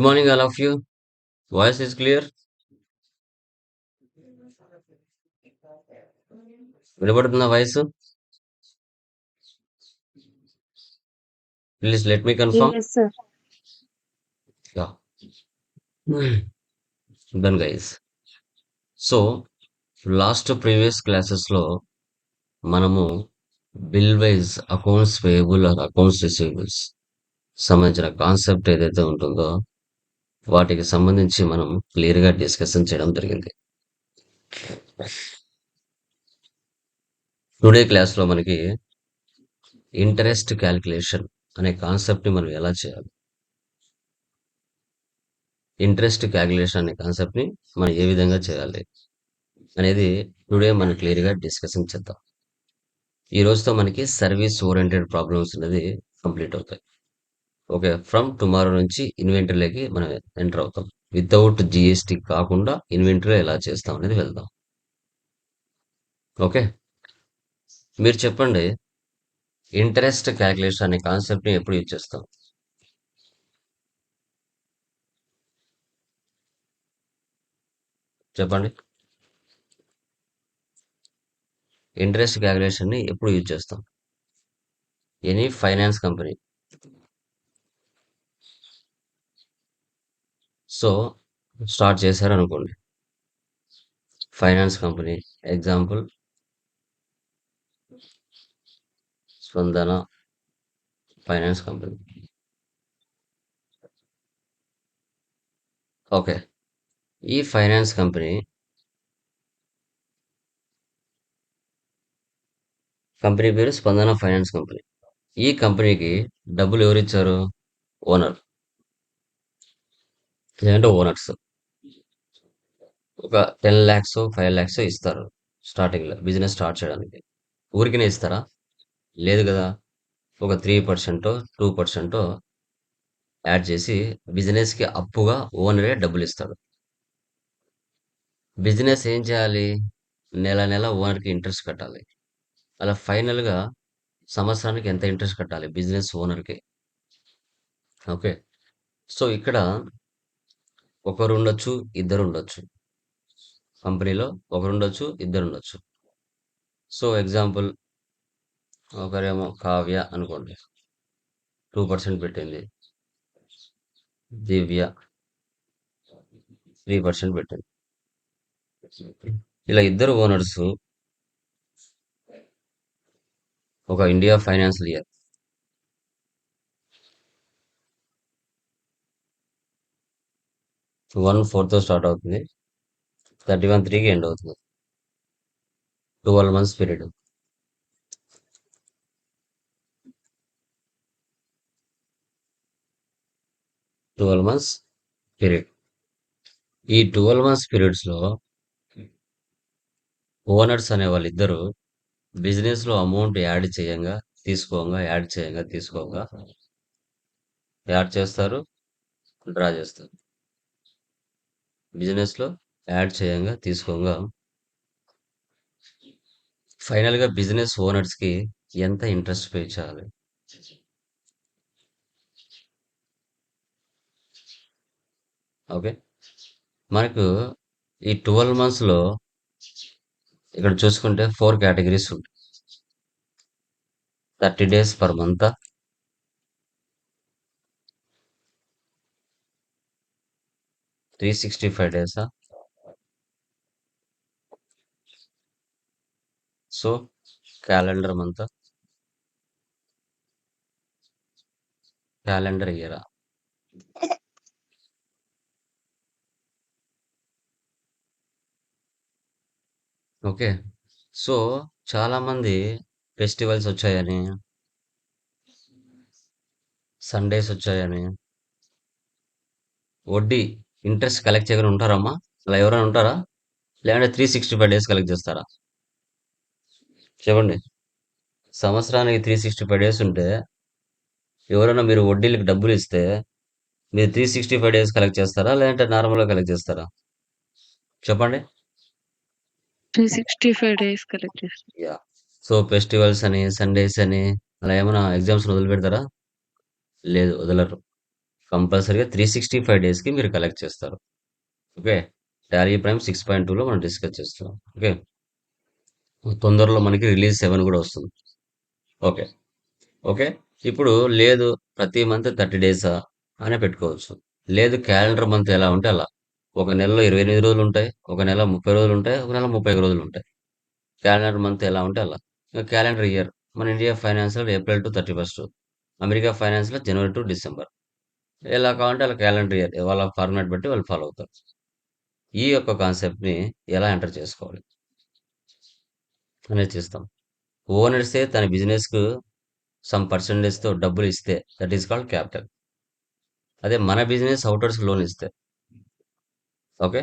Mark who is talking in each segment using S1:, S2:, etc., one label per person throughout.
S1: Good morning all of you. Voice is clear? వినపడుతుందా voice? Please let me confirm. Done guys. So, last previous క్లాసెస్‌లో మనము bill wise accounts payable or accounts receivables సంబంధించిన concept ఏదైతే ఉంటుందో, వాటికి సంబంధించి మనం క్లియర్‌గా డిస్కషన్ చేయడం జరిగింది. టుడే క్లాస్‌లో మనకి ఇంట్రెస్ట్ క్యాలిక్యులేషన్ అనే కాన్సెప్ట్‌ని మనం ఎలా చేయాలి? ఇంట్రెస్ట్ క్యాలిక్యులేషన్ అనే కాన్సెప్ట్‌ని మనం ఏ విధంగా చేయాలి? అనేది టుడే మనం క్లియర్‌గా డిస్కషన్ చేద్దాం. ఈ రోజుతో మనకి సర్వీస్ ఓరియంటెడ్ ప్రాబ్లమ్స్ అనేది కంప్లీట్ అవుతాయి. ఓకే. ఫ్రమ్ టుమారో నుంచి ఇన్వెంటరీలోకి మనం ఎంటర్ అవుతాం. వితౌట్ జిఎస్టి కాకుండా ఇన్వెంటరీ ఎలా చేస్తాం అనేది వెళ్దాం. ఓకే. మీరు చెప్పండి. ఇంట్రెస్ట్ కాలిక్యులేషన్ అనే కాన్సెప్ట్‌ని ఎప్పుడు యూజ్ చేస్తాం? చెప్పండి. ఇంట్రెస్ట్ కాలిక్యులేషన్‌ని ఎప్పుడు యూజ్ చేస్తాం? Any finance company. So, start చేశారనుకోండి. Finance company example Spandana finance company. Okay. ఈ ఫైనాన్స్ కంపెనీ కంపెనీ పేరు స్పందన ఫైనాన్స్ కంపెనీ. ఈ కంపెనీకి డబ్బులు ఎవరిచ్చారు? ఓనర్. లేదంటే ఓనర్స్. ఒక టెన్ ల్యాక్స్ ఫైవ్ ల్యాక్స్ ఇస్తారు. స్టార్టింగ్‌లో బిజినెస్ స్టార్ట్ చేయడానికి. ఊరికినే ఇస్తారా? లేదు కదా ఒక 3% 2% యాడ్ చేసి బిజినెస్‌కి అప్పుగా ఓనరే డబ్బులిస్తాడు. బిజినెస్ ఏం చేయాలి? నెల నెల ఓనర్‌కి ఇంట్రెస్ట్ కట్టాలి. అలా ఫైనల్‌గా సంవత్సరానికి ఎంత ఇంట్రెస్ట్ కట్టాలి బిజినెస్ ఓనర్‌కి? ఓకే. సో, ఇక్కడ ఒకరు ఉండొచ్చు ఇద్దరు ఉండొచ్చు కంపెనీలో ఒకరు ఉండొచ్చు ఇద్దరు ఉండొచ్చు సో, ఎగ్జాంపుల్ ఒకరేమో కావ్య అనుకోండి. టూ పర్సెంట్ పెట్టింది. దివ్య త్రీ పర్సెంట్ పెట్టింది. ఇలా ఇద్దరు ఓనర్స్ ఒక ఇండియా ఫైనాన్షియల్ ఇయర్. వన్ ఫోర్‌తో స్టార్ట్ అవుతుంది. 31/3కి ఎండ్ అవుతుంది. 12 months period. Twelve months period. ఈ 12 మంత్స్ పీరియడ్స్‌లో ఓనర్స్ అనే వాళ్ళిద్దరూ బిజినెస్‌లో అమౌంట్ యాడ్ చేయంగా, తీసుకోగా యాడ్ చేయంగా, తీసుకోగా యాడ్ చేస్తారు. డ్రా చేస్తారు. బిజినెస్‌లో యాడ్ చేయంగా, తీసుకోగా ఫైనల్‌గా బిజినెస్ ఓనర్స్‌కి ఎంత ఇంట్రెస్ట్ పే చేయాలి? ఓకే. మనకు ఈ 12 మంత్స్‌లో ఇక్కడ చూసుకుంటే ఫోర్ కేటగరీస్ ఉంటాయి. 30 డేస్ పర్ మంతా? 365 డేసా? సో, క్యాలెండర్ మంత్ క్యాలెండర్ ఇయరా? ఓకే. సో, చాలామంది ఫెస్టివల్స్ వచ్చాయని సండేస్ వచ్చాయని వడ్డీ, ఇంట్రెస్ట్ కలెక్ట్ చేయకుండా ఉంటారమ్మా? అలా ఎవరైనా ఉంటారా? లేదంటే 365 డేస్ కలెక్ట్ చేస్తారా? చెప్పండి. సంవత్సరానికి 365 డేస్ ఉంటే ఎవరైనా మీరు వడ్డీలకి డబ్బులిస్తే మీరు 365 డేస్ కలెక్ట్ చేస్తారా? లేదంటే నార్మల్‌గా కలెక్ట్ చేస్తారా? చెప్పండి.
S2: 365 డేస్ కలెక్ట్!
S1: సో, ఫెస్టివల్స్ అని, సండేస్ అని అలా ఏమైనా ఎగ్జామ్స్‌ని వదిలిపెడతారా? లేదు వదలరు. కంపల్సరీగా త్రీ సిక్స్టీ ఫైవ్ డేస్కి మీరు కలెక్ట్ చేస్తారు. Okay? Tally Prime six point టూలో మనం డిస్కస్ చేస్తున్నాం. ఓకే? తొందరలో మనకి రిలీజ్ సెవెన్ కూడా వస్తుంది. ఓకే? ఓకే? ఇప్పుడు లేదు ప్రతి మంత్ థర్టీ డేసా అనే పెట్టుకోవచ్చు. లేదు క్యాలెండర్ మంత్ ఎలా ఉంటే అలా. ఒక నెలలో ఇరవై ఎనిమిది రోజులు ఉంటాయి ఒక నెల ముప్పై రోజులు ఉంటాయి ఒక నెల ముప్పై రోజులు ఉంటాయి. క్యాలెండర్ మంత్ ఎలా ఉంటే అలా. ఇంకా క్యాలెండర్ ఇయర్ మన India financial April to thirty first America financial January to December ఎలా కావాలంటే అలా క్యాలెండర్ ఇయర్ వాళ్ళ ఫార్మాట్ బట్టి వాళ్ళు ఫాలో అవుతారు. ఈ యొక్క కాన్సెప్ట్ని ఎలా ఎంటర్ చేసుకోవాలి అనేది చేస్తాం. ఓనర్సే తన బిజినెస్కు సమ్ పర్సంటేజ్తో డబ్బులు ఇస్తే దట్ ఈస్ కాల్డ్ క్యాపిటల్. అదే మన బిజినెస్ అవుటర్స్ లోన్ ఇస్తే. ఓకే?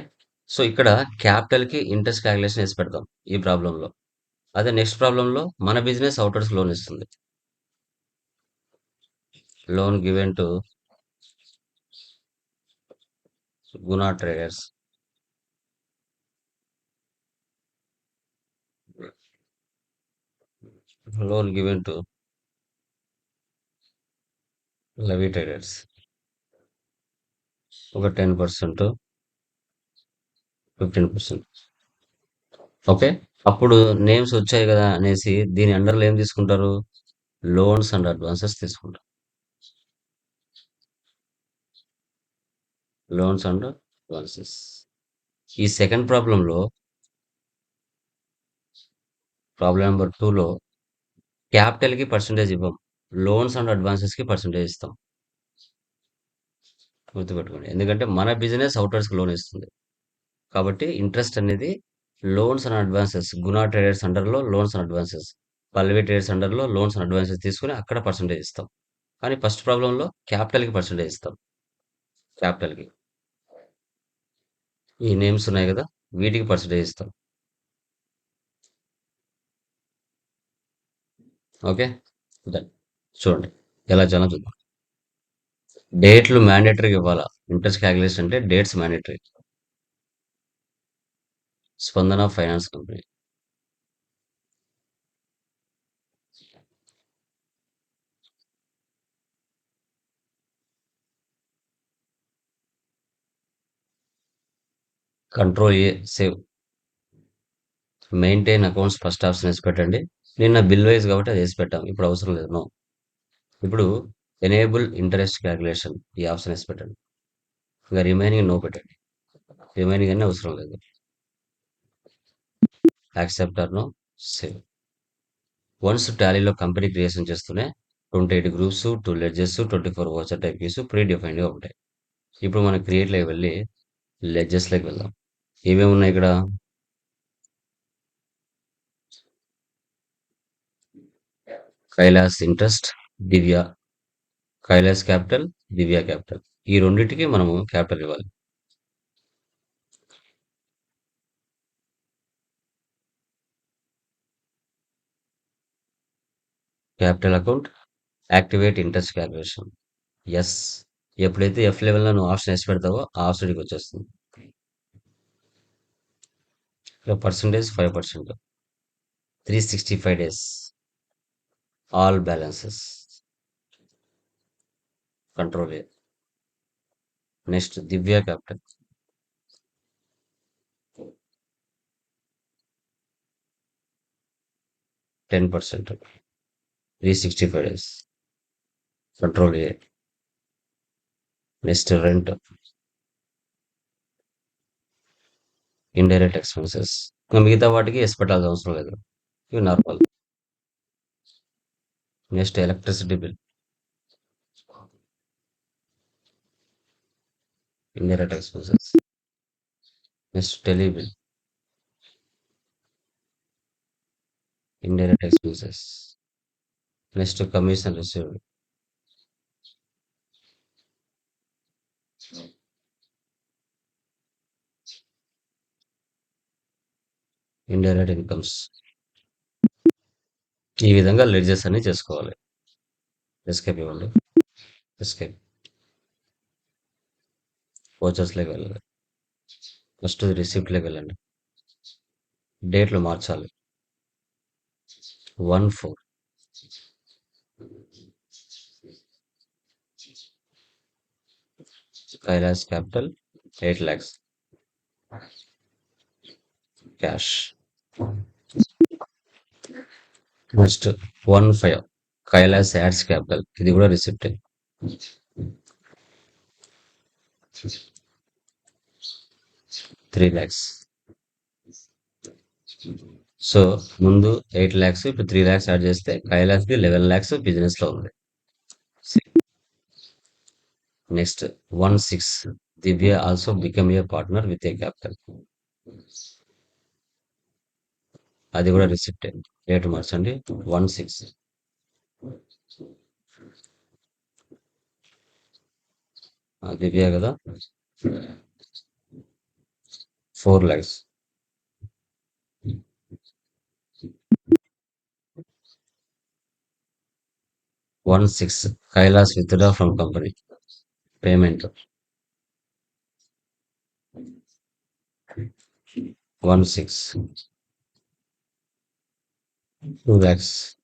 S1: సో ఇక్కడ క్యాపిటల్కి ఇంట్రెస్ట్ క్యాలిక్యులేషన్ వేసి పెడతాం ఈ ప్రాబ్లంలో అదే నెక్స్ట్ ప్రాబ్లంలో మన బిజినెస్ అవుటర్స్ లోన్ ఇస్తుంది. Loan given to Guna traders loan given to Lavi traders ఒక ten percent fifteen percent okay అప్పుడు నేమ్స్ వచ్చాయి కదా అనేసి దీని అండర్లో ఏం తీసుకుంటారు? లోన్స్ అండ్ అడ్వాన్సెస్ తీసుకుంటారు. లోన్స్ అండ్ అడ్వాన్సెస్ ఈ సెకండ్ ప్రాబ్లంలో ప్రాబ్లం నెంబర్ టూలో క్యాపిటల్కి పర్సంటేజ్ ఇవ్వం. లోన్స్ అండ్ అడ్వాన్సెస్కి పర్సంటేజ్ ఇస్తాం. గుర్తుపెట్టుకోండి. ఎందుకంటే మన బిజినెస్ అవుటర్స్కి లోన్ ఇస్తుంది. కాబట్టి ఇంట్రెస్ట్ అనేది loans and advances Guna traders అండర్లో loans and advances Pallavi traders అండర్లో loans and advances తీసుకుని అక్కడ పర్సంటేజ్ ఇస్తాం. కానీ ఫస్ట్ ప్రాబ్లంలో క్యాపిటల్కి పర్సంటేజ్ ఇస్తాం. క్యాపిటల్కి ఈ నేమ్స్ ఉన్నాయి కదా వీటికి పర్సంటేజ్ ఇస్తాం. ఓకే? డన్ చూడండి ఎలా చాలా చూద్దాం. డేట్లు మ్యాండేటరీగా ఇవ్వాలా? ఇంట్రెస్ట్ క్యాలిక్యులేషన్ అంటే dates mandatory. Spandana finance company. Control A save maintain accounts first option వేసి పెట్టండి. నిన్న బిల్ వైజ్ కాబట్టి అది వేసి పెట్టాం. ఇప్పుడు అవసరం లేదు. నో ఇప్పుడు ఎనేబుల్ ఇంట్రెస్ట్ క్యాలిక్యులేషన్ ఈ ఆప్షన్ వేసి పెట్టండి. ఇంకా రిమైనింగ్ నో పెట్టండి. రిమైనింగ్ అన్నీ అవసరం లేదు. యాక్సెప్టర్ నో సేవ్ వన్స్ టాలీలో కంపెనీ క్రియేషన్ చేస్తూనే twenty eight groups two ledgers twenty four voucher types pre డిఫైన్డ్గా ఉంటాయి. ఇప్పుడు మనం క్రియేట్లోకి వెళ్ళి లెడ్జెస్లోకి వెళ్దాం. ఏమేమి ఉన్నాయి ఇక్కడ? Kailash interest Divya Kailash capital Divya capital. ఈ రెండింటికి మనము క్యాపిటల్ ఇవ్వాలి. Capital account activate interest calculation. Yes. ఎప్పుడైతే ఎఫ్ లెవెల్లో నువ్వు ఆప్షన్ వేసి పెడతావో ఆ ఆప్షన్కి వచ్చేస్తుంది. ఇక్కడ percentage five percent three sixty five days all balances control A next Divya capital ten percent three sixty five days control A next rent indirect expenses మిగతా వాటికి ఎస్ పెట్టాల్సిన అవసరం లేదు. ఇవి normal next electricity bill indirect expenses next tele bill indirect expenses next commission received indirect incomes. ఈ విధంగా ledges అన్ని చేసుకోవాలి. ఎస్కేప్ ఇవ్వండి. ఎస్కేప్ వోచర్స్లోకి వెళ్ళాలి. ఫస్ట్ రిసిప్ట్లోకి వెళ్ళండి. డేట్లు మార్చాలి. One four Kailash capital eight lakhs cash next one five Kailash adds capital ఇది కూడా రిసిప్ట్ త్రీ ల్యాక్స్ సో ముందు ఎయిట్ ల్యాక్స్ ఇప్పుడు త్రీ ల్యాక్స్ యాడ్ చేస్తే కైలాస్ది లెవెన్ ల్యాక్స్ బిజినెస్లో ఉంది. Next one six Divya also become a partner with a capital అది కూడా receipt date మార్చండి వన్ సిక్స్ దివ్య కదా? Four lakhs one six Kailash withdraw from company payment one six So that's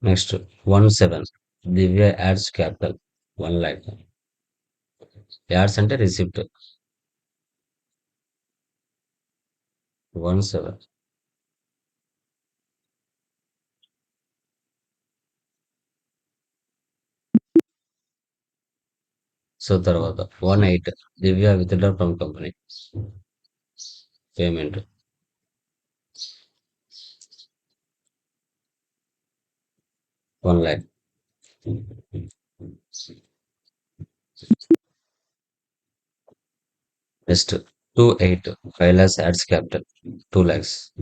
S1: next one seven. Divya adds capital one lakh. Adds center received one seven. So తర్వాత one eight Divya withdraw from company. Payment. One lakh. Next two eight Kailash adds capital. Two lakhs.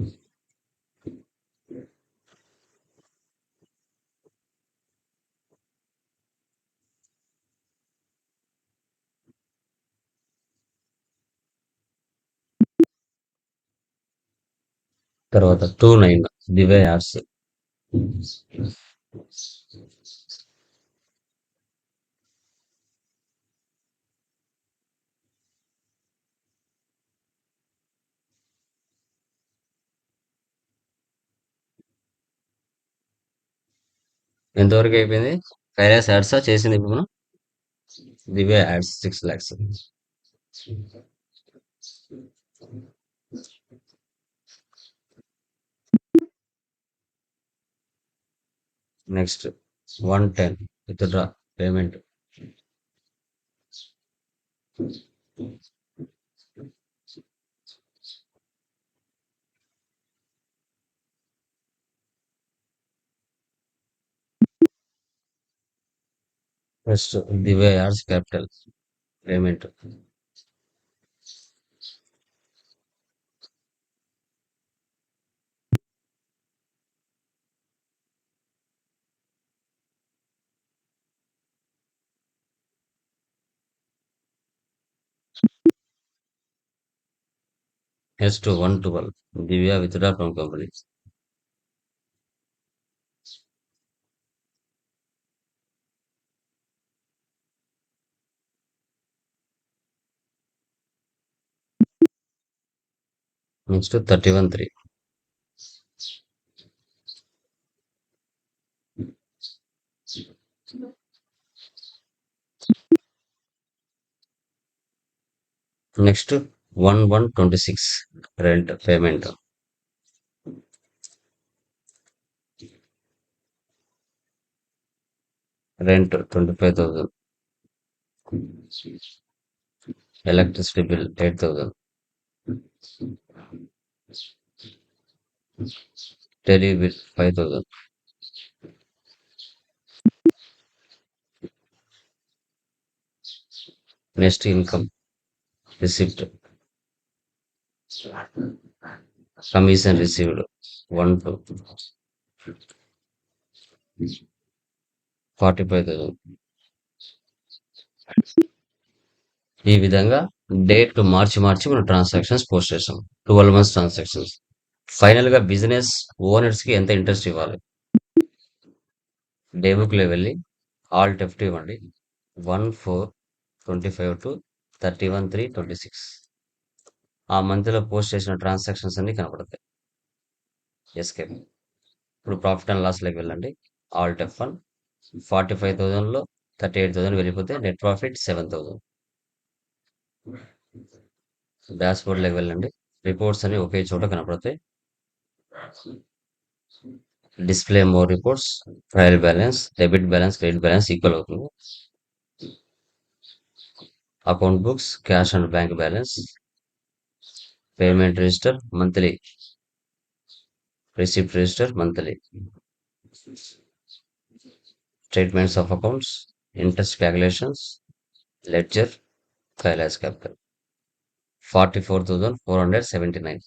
S1: తర్వాత two nine దివ్య ads ఎంతవరకు అయిపోయింది? కైలాస్ యాడ్సా చేసింది ఇప్పుడు మనం? Divya adds six lakhs Next, 110 withdraw payment. First, the way capital payment. Payment next one twelve Divya withdraw from company next thirty one three next one one twenty six rent payment rent twenty five thousand electricity bill eight thousand tele bill five thousand next income receipt commission received one two forty five thousand. ఈ విధంగా date మార్చి మార్చి మనం transactions post చేసాం. Twelve months transactions. ఫైనల్గా business ఓనర్స్కి ఎంత interest ఇవ్వాలి? Day బుక్లో వెళ్ళి ఆల్ టెఫ్ట్ ఇవ్వండి. One four twenty five to thirty one three twenty six. ఆ మంత్లో పోస్ట్ చేసిన ట్రాన్సాక్షన్స్ అన్ని కనపడతాయి ఎస్కేప్ ఇప్పుడు ప్రాఫిట్ అండ్ లాస్లోకి వెళ్ళండి. Alt F one forty five థౌజండ్లో థర్టీ ఎయిట్ థౌసండ్ వెళ్ళిపోతే net profit seven thousand dash బోర్డ్లోకి వెళ్ళండి. రిపోర్ట్స్ అన్ని ఒకే చోట కనపడతాయి. Display more reports trial balance debit balance credit balance equal అవుతుంది. Account books cash and bank balance payment register monthly receipt register monthly statements of accounts interest calculations ledger Kailash capital forty four thousand four hundred seventy nine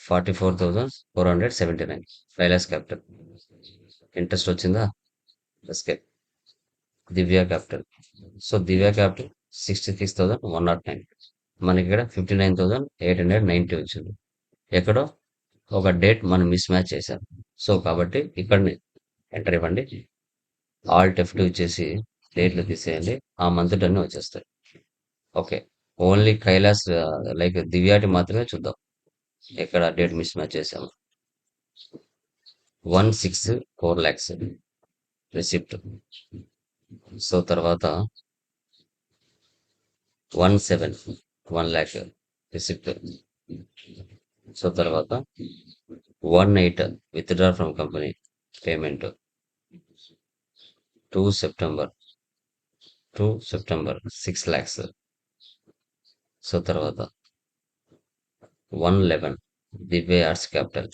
S1: forty four thousand four hundred seventy nine Kailash capital interest వచ్చిందా? Escape Divya capital so Divya capital sixty six thousand one not nine మనకి ఇక్కడ fifty nine thousand eight hundred ninety వచ్చింది. ఎక్కడో ఒక date మనం miss match చేశాం. So కాబట్టి ఇక్కడ ఎంటర్ ఇవ్వండి. ఆల్ట్ ఎఫ్ వచ్చేసి డేట్లు తీసేయండి. ఆ మంత్ అన్ని వచ్చేస్తాయి. ఓకే. ఓన్లీ కైలాస్ లైక్ దివ్యాటి మాత్రమే చూద్దాం. ఎక్కడ డేట్ మిస్ మ్యాచ్ చేసాము one six four lakhs receipt so తర్వాత one seven one lakh receipt. So తర్వాత one eight withdraw from company payment. Two September. Two September six lakhs. So తర్వాత one eleven Divya adds capital.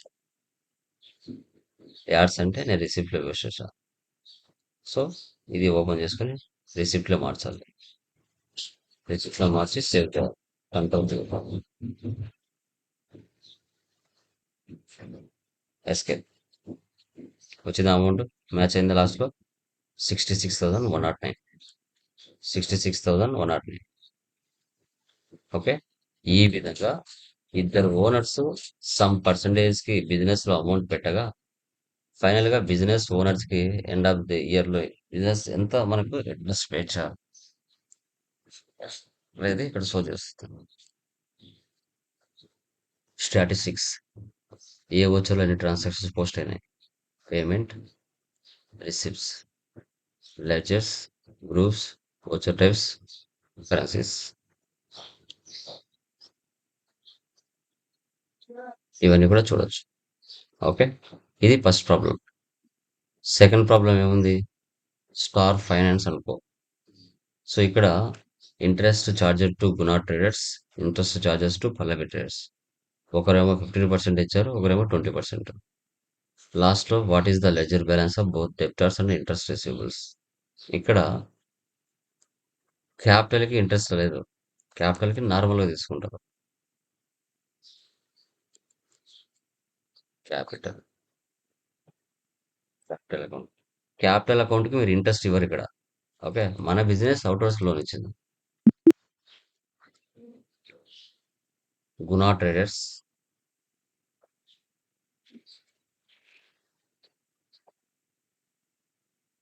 S1: Adds అంటే నేను రిసిప్ట్లో వేసేసా so ఇది open చేసుకొని రిసిప్ట్లో మార్చాలి. రిసిప్ట్లో మార్చి సేవ్ చేయాలి. కంట్రోల్ ఎస్కేప్ వచ్చిన అమౌంట్ మ్యాచ్ అయింది లాస్ట్లో sixty six thousand one not nine sixty six thousand one not nine okay ఈ విధంగా ఇద్దరు ఓనర్స్ సమ్ పర్సంటేజ్కి బిజినెస్లో అమౌంట్ పెట్టగా ఫైనల్గా బిజినెస్ ఓనర్స్కి ఎండ్ ఆఫ్ ది ఇయర్లో బిజినెస్ ఎంత మనకు ఇంట్రెస్ట్ స్వేచ్ఛ అనేది ఇక్కడ షో చేస్తుంది. స్టాటిస్టిక్స్ ఏ వచ్చర్లో ఎన్ని ట్రాన్సాక్షన్స్ పోస్ట్ అయినాయి? Payment receipts ledgers groups voucher types currencies ఇవన్నీ కూడా చూడొచ్చు. ఓకే ఇది ఫస్ట్ ప్రాబ్లం సెకండ్ ప్రాబ్లం ఏముంది? స్టార్ ఫైనాన్స్ అనుకో. సో ఇక్కడ interest charged to Guna traders interest charges to Pallavi traders. ఒకరేమో ఫిఫ్టీన్ పర్సెంట్ ఇచ్చారు ఒకరేమో ట్వంటీ పర్సెంట్. లాస్ట్లో what is the ledger balance of both debtors and interest receivables? ఇక్కడ క్యాపిటల్కి interest లేదు. క్యాపిటల్కి నార్మల్గా తీసుకుంటారు. క్యాపిటల్. Capital account. క్యాపిటల్ అకౌంట్కి మీరు ఇంట్రెస్ట్ ఇవ్వరు ఇక్కడ. ఓకే? మన బిజినెస్ అవుట్వర్స్ లోన్ ఇచ్చింది. Guna traders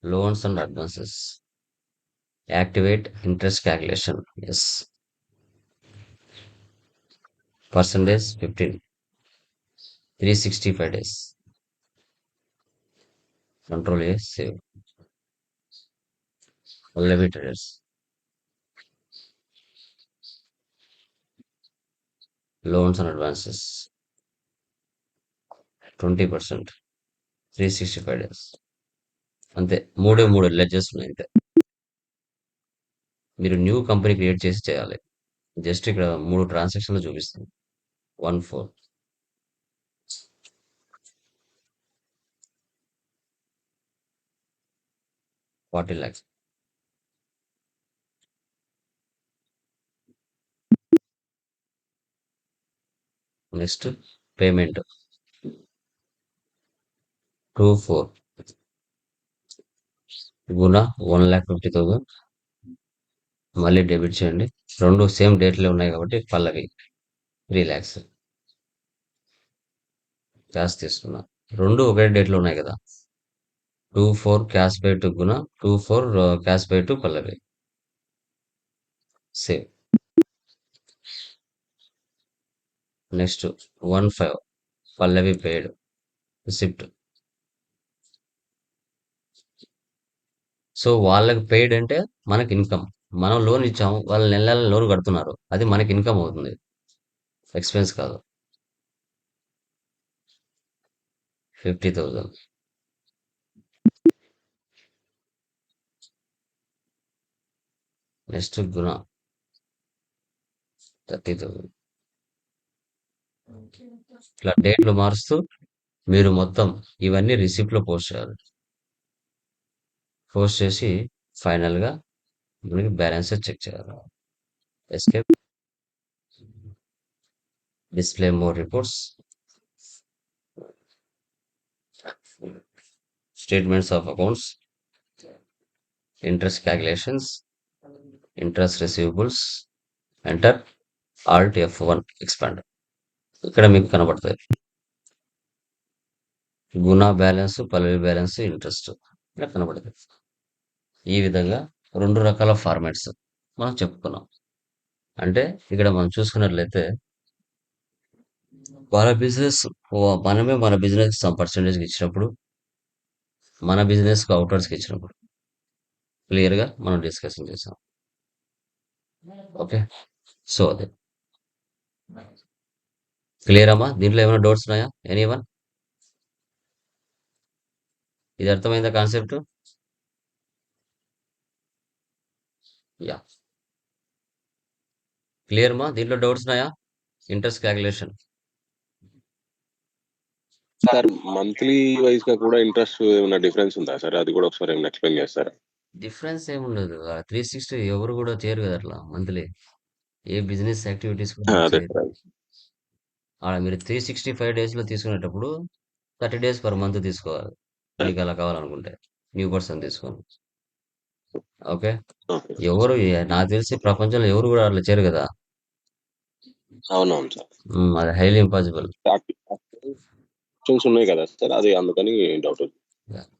S1: loans and advances activate interest calculation yes percentage fifteen three sixty five days control A save Pallavi traders loans and advances twenty percent three sixty five days అంతే. మూడే మూడు ledges ఉన్నాయి అంతే. మీరు new company create చేసి చేయాలి. Just ఇక్కడ మూడు ట్రాన్సాక్షన్లు చూపిస్తుంది one four forty lakhs next payment. Two four. Guna one lakh fifty thousand. మళ్ళీ డెబిట్ చేయండి. రెండు సేమ్ డేట్లే ఉన్నాయి కాబట్టి పల్లవి. త్రీ ల్యాక్స్ క్యాష్ తీసుకున్నా. రెండు ఒకే డేట్లో ఉన్నాయి కదా. Two four cash pay to Guna two four cash pay to Pallavi. Save next one five Pallavi paid. Receipt. So వాళ్ళకి పేడ్ అంటే మనకి ఇన్కమ్. మనం లోన్ ఇచ్చాము వాళ్ళు నెల నెల లోన్ కడుతున్నారు. అది మనకి ఇన్కమ్ అవుతుంది. ఎక్స్పెన్స్ కాదు. Fifty thousand next Guna. Thirty thousand ఇట్లా డేట్లు మారుస్తూ మీరు మొత్తం ఇవన్నీ రిసిప్ట్లో పోస్ట్ చేయాలి. పోస్ట్ చేసి ఫైనల్గా మనకి బ్యాలెన్స్ చెక్ చేయాలి. Escape display more reports statements of accounts interest calculations interest receivables enter alt F one expand ఇక్కడ మీకు కనబడతాయి. గుణ బ్యాలెన్స్ పల్లవి బ్యాలెన్స్ ఇంట్రెస్ట్ ఇలా కనబడతాయి. ఈ విధంగా రెండు రకాల ఫార్మాట్స్ మనం చెప్పుకున్నాం. అంటే ఇక్కడ మనం చూసుకున్నట్లయితే మన బిజినెస్ మనమే మన బిజినెస్ సమ్ పర్సంటేజ్కి ఇచ్చినప్పుడు మన బిజినెస్కి అవుటర్స్కి ఇచ్చినప్పుడు క్లియర్గా మనం డిస్కషన్ చేసాం. ఓకే సో అదే. క్లియర్ అమ్మా దీంట్లో ఏమైనా డౌట్స్ ఉన్నాయా? ఎనీ వన్ ఇది అర్థమైందా కాన్సెప్ట్? యా. క్లియర్ మా దీంట్లో డౌట్స్ ఉన్నాయా? ఇంట్రెస్ట్ క్యాలిక్యులేషన్
S2: సార్ మంత్లీ వైజ్గా కూడా ఇంట్రెస్ట్ ఏమైనా డిఫరెన్స్ ఉందా సార్? అది కూడా ఒకసారి ఏమైనా ఎక్స్ప్లెయిన్ చేస్తారా?
S1: డిఫరెన్స్ ఏముండదు త్రీ సిక్స్టీ ఎవరు కూడా చేయరు కదా అట్లా మంత్లీ. ఏ బిజినెస్ యాక్టివిటీస్ కూడా
S2: ఆ, అదే
S1: చేయరు
S2: సార్
S1: ఆడ మీరు త్రీ సిక్స్టీ ఫైవ్ డేస్లో తీసుకునేటప్పుడు థర్టీ డేస్ పర్ మంత్ తీసుకోవాలి. మీకు అలా కావాలనుకుంటే న్యూ పర్సన్ తీసుకోండి. ఓకే? ఎవరు నాకు తెలిసి ప్రపంచంలో ఎవరు కూడా అట్లా చేయరు కదా?
S2: అవునవును సార్.
S1: అది హైలీ ఇంపాసిబుల్
S2: ఉన్నాయి కదా సార్ అది అందుకని డౌట్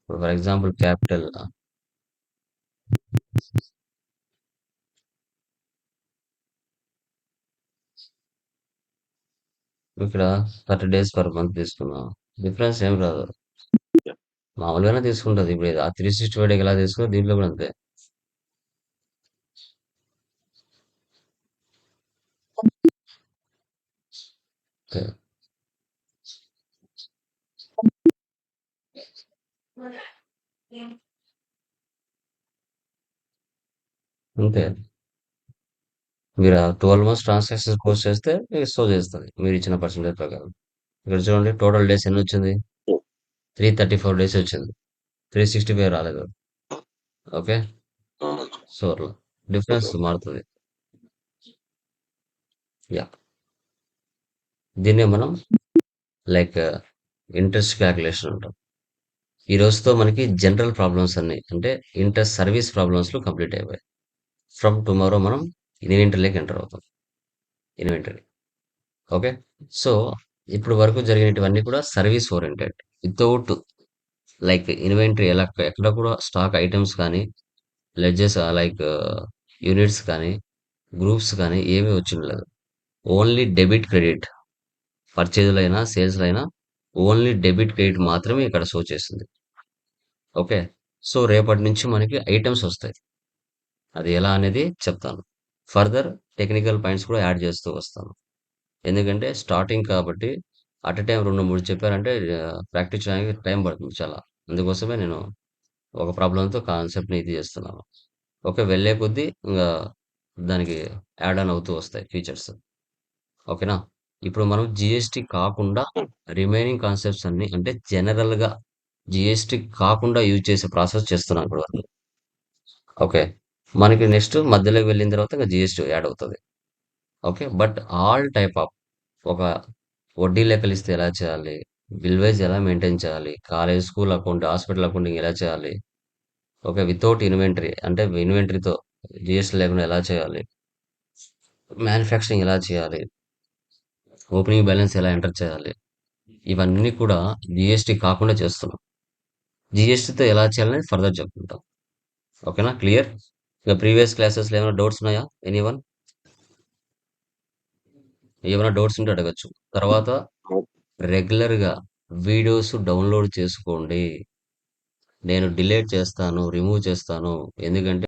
S1: ఫర్ ఎగ్జాంపుల్ క్యాపిటల్ ఇక్కడ థర్టీ డేస్ పర్ మంత్ తీసుకున్నాం. డిఫరెన్స్ ఏం రాదు. మామూలుగానే తీసుకుంటుంది. ఇప్పుడు ఆ త్రీ సిక్స్టీ ఫైవ్ డేకి ఎలా తీసుకున్నా దీంట్లో కూడా అంతే. అంతే. మీరు ట్వెల్వ్ మంత్స్ ట్రాన్సాక్షన్స్ పోస్ట్ చేస్తే మీకు షో చేస్తుంది మీరు ఇచ్చిన పర్సంటేజ్ ప్రకారం. ఇక్కడ చూడండి టోటల్ డేస్ ఎన్ని వచ్చింది? త్రీ థర్టీ ఫోర్ డేస్ వచ్చింది. త్రీ సిక్స్టీ ఫైవ్ రాలేదు ఓకే? సో డిఫరెన్స్ మారుతుంది. యా. దీన్నే మనం లైక్ ఇంట్రెస్ట్ క్యాలిక్యులేషన్ అంటాం. ఈ రోజుతో మనకి జనరల్ ప్రాబ్లమ్స్ అన్ని అంటే ఇంట్రెస్ట్ సర్వీస్ ప్రాబ్లమ్స్లో కంప్లీట్ అయిపోయాయి. ఫ్రమ్ టుమారో మనం ఇన్వెంటరీలోకి ఎంటర్ అవుతాం ఇన్వెంటరీ ఓకే? సో ఇప్పుడు వరకు జరిగినటువన్నీ కూడా service oriented. Without like inventory ఎలా ఎక్కడ కూడా స్టాక్ ఐటమ్స్ కానీ లెడ్జెస్ లైక్ యూనిట్స్ కానీ గ్రూప్స్ కానీ ఏమీ వచ్చిండలేదు ఓన్లీ డెబిట్ క్రెడిట్. పర్చేజ్లైనా సేల్స్లైనా అయినా ఓన్లీ డెబిట్ క్రెడిట్ మాత్రమే ఇక్కడ షో చేస్తుంది. ఓకే? సో రేపటి నుంచి మనకి ఐటమ్స్ వస్తాయి. అది ఎలా అనేది చెప్తాను. ఫర్దర్ టెక్నికల్ పాయింట్స్ కూడా యాడ్ చేస్తూ వస్తాను. ఎందుకంటే స్టార్టింగ్ కాబట్టి అట్ ఎ టైం రెండు మూడు చెప్పారంటే ప్రాక్టీస్ చేయడానికి టైం పడుతుంది చాలా. అందుకోసమే నేను ఒక ప్రాబ్లంతో కాన్సెప్ట్ని ఇది చేస్తున్నాను. ఓకే వెళ్ళే కొద్దీ ఇంకా దానికి యాడ్ ఆన్ అవుతూ వస్తాయి ఫీచర్స్. ఓకేనా? ఇప్పుడు మనం జిఎస్టి కాకుండా రిమైనింగ్ కాన్సెప్ట్స్ అన్ని అంటే జనరల్గా జిఎస్టి కాకుండా యూజ్ చేసే ప్రాసెస్ చేస్తున్నాం ఇప్పుడు వరకు ఓకే. మనకి నెక్స్ట్ మధ్యలోకి వెళ్ళిన తర్వాత ఇంకా జిఎస్టి యాడ్ అవుతుంది. Okay but all type of ఒక వడ్డీ లెక్కలు ఇస్తే ఎలా చేయాలి? బిల్ ఎలా మెయింటైన్ చేయాలి? College school account hospital accounting ఎలా చేయాలి? ఓకే వితౌట్ ఇన్వెంటరీ అంటే ఇన్వెంటరీతో జిఎస్టీ లేకుండా ఎలా చేయాలి? మ్యానుఫ్యాక్చరింగ్ ఎలా చేయాలి? ఓపెనింగ్ బ్యాలెన్స్ ఎలా ఎంటర్ చేయాలి? ఇవన్నీ కూడా జిఎస్టీ కాకుండా చేస్తున్నాం. జిఎస్టీతో ఎలా చేయాలని ఫర్దర్ చెప్పుకుంటాం. ఓకేనా క్లియర్ ఇక ప్రీవియస్ క్లాసెస్లో ఏమైనా డౌట్స్ ఉన్నాయా? ఎనీ వన్ ఏమైనా డౌట్స్ ఉంటే అడగచ్చు. తర్వాత రెగ్యులర్గా వీడియోస్ డౌన్లోడ్ చేసుకోండి. నేను డిలీట్ చేస్తాను, రిమూవ్ చేస్తాను. ఎందుకంటే